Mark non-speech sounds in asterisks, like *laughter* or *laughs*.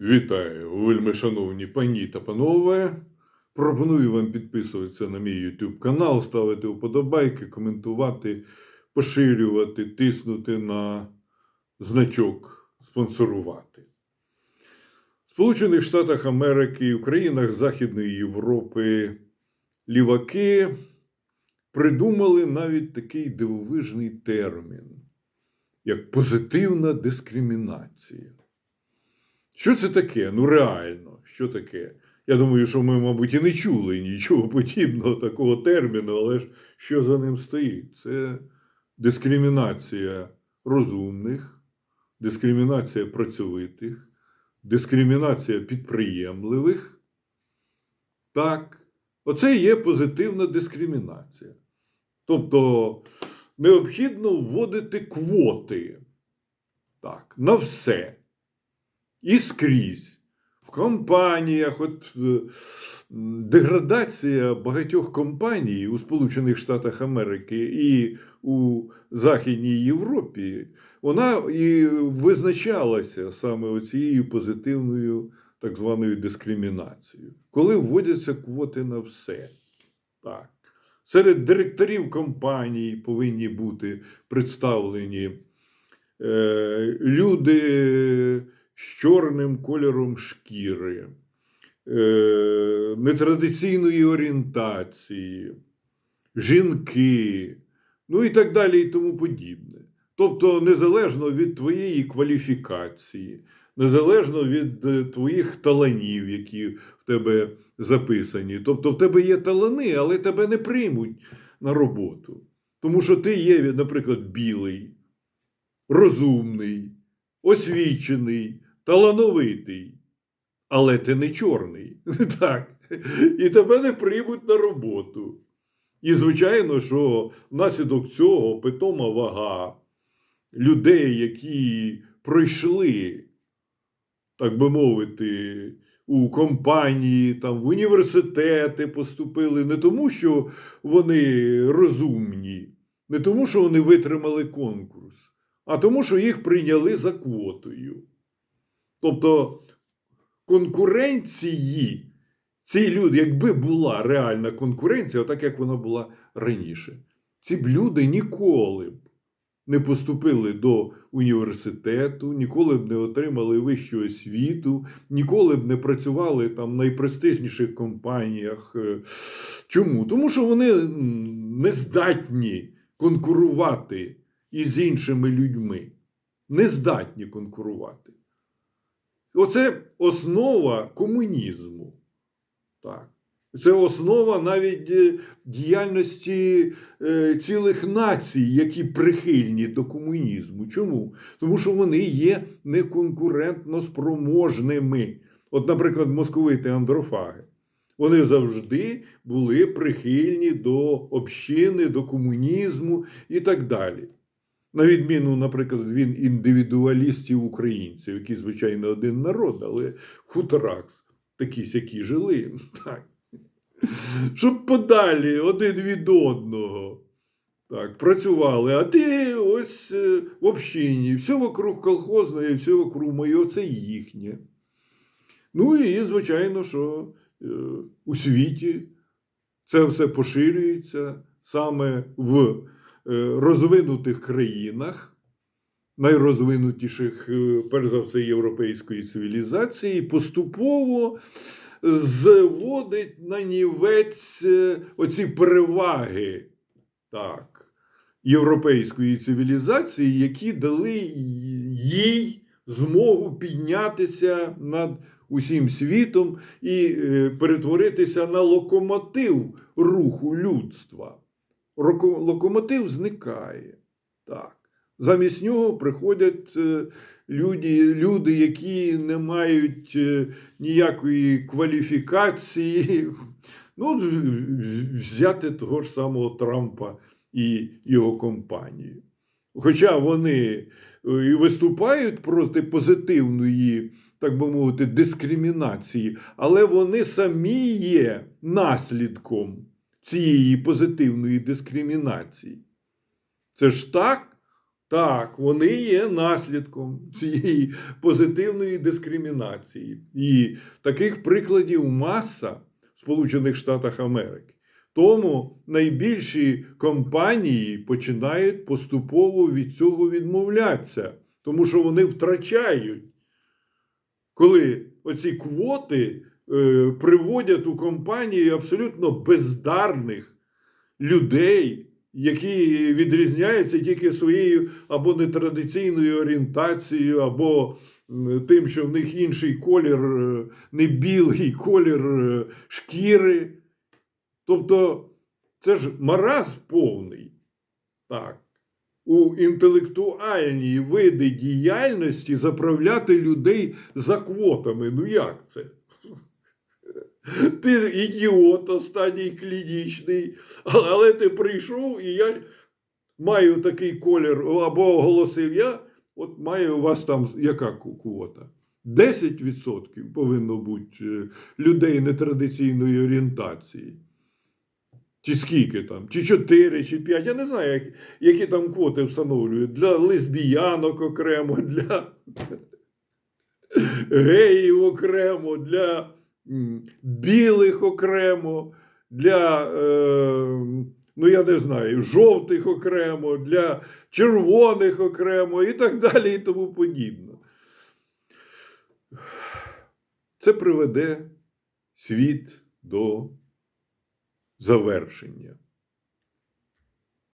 Вітаю, вельми шановні пані та панове. Пропоную вам підписуватися на мій YouTube канал, ставити вподобайки, коментувати, поширювати, тиснути на значок спонсорувати. В Сполучених Штатах Америки і в країнах Західної Європи ліваки придумали навіть такий дивовижний термін, як позитивна дискримінація. Що це таке? Ну, реально, що таке? Я думаю, що ми, мабуть, і не чули нічого подібного такого терміну, але ж що за ним стоїть? Це дискримінація розумних, дискримінація працьовитих, дискримінація підприємливих. Так, оце і є позитивна дискримінація. Тобто необхідно вводити квоти так, на все і скрізь. В компаніях, от е, деградація багатьох компаній у Сполучених Штатах Америки і у Західній Європі, вона і визначалася саме цією позитивною так званою дискримінацією, коли вводяться квоти на все. Так. Серед директорів компаній повинні бути представлені е, люди з чорним кольором шкіри, е, нетрадиційної орієнтації, жінки, ну і так далі, і тому подібне. Тобто, незалежно від твоєї кваліфікації, незалежно від е, твоїх таланів, які в тебе записані. Тобто, в тебе є талани, але тебе не приймуть на роботу. Тому що ти є, наприклад, білий, розумний, освічений, талановитий, але ти не чорний. *laughs* Так. І тебе не приймуть на роботу. І, звичайно, що внаслідок цього питома вага людей, які пройшли, так би мовити, у компанії, там, в університети поступили не тому, що вони розумні, не тому, що вони витримали конкурс, а тому, що їх прийняли за квотою. Тобто конкуренції, ці люди, якби була реальна конкуренція, так як вона була раніше, ці б люди ніколи б не поступили до університету, ніколи б не отримали вищу освіту, ніколи б не працювали там в найпрестижніших компаніях. Е, Чому? Тому що вони не здатні конкурувати із іншими людьми. Не здатні конкурувати. Оце основа комунізму. Так. Це основа навіть е, діяльності е, цілих націй, які прихильні до комунізму. Чому? Тому що вони є неконкурентно спроможними. От, наприклад, московити андрофаги. Вони завжди були прихильні до общини, до комунізму і так далі. На відміну, наприклад, від індивідуалістів українців, які, звичайно, один народ, але хуторах такі сякі жили. *laughs* Так. Щоб подалі один від одного так, працювали. А ти ось е, в общині, все вокруг колхозне, все вокруг моє, це їхнє. Ну і, звичайно, що е, у світі це все поширюється саме в розвинутих країнах, найрозвинутіших, е, перш за все, європейської цивілізації, поступово зводить на нівець е, оці переваги так, європейської цивілізації, які дали їй змогу піднятися над усім світом і е, перетворитися на локомотив руху людства. Локомотив зникає. Так. Замість нього приходять е, люди, люди, які не мають е, ніякої кваліфікації. Ну, взяти того ж самого Трампа і його компанію. Хоча вони е, і виступають проти позитивної, так би мовити, дискримінації, але вони самі є наслідком цієї позитивної дискримінації. Це ж так? Так, вони є наслідком цієї позитивної дискримінації. І таких прикладів маса в Сполучених Штатах Америки. Тому найбільші компанії починають поступово від цього відмовлятися, тому що вони втрачають, коли оці квоти приводять у компанії абсолютно бездарних людей, які відрізняються тільки своєю або нетрадиційною орієнтацією, або тим, що в них інший колір, е, не білий колір е, шкіри. Тобто це ж мараз повний. Так. У інтелектуальній види діяльності заправляти людей за квотами. Ну як це? Ти ідіот останній клінічний, але- ти прийшов і я маю такий колір, або оголосив я, от має у вас там яка квота? 10% повинно бути е, людей нетрадиційної орієнтації. Чи скільки там? Чи 4, чи 5. Я не знаю, як, які там квоти встановлюють. Для лесбіянок окремо, для *laughs* геїв окремо, для білих окремо, для, е, ну я не знаю, жовтих окремо, для червоних окремо і так далі, і тому подібне. Це приведе світ до завершення.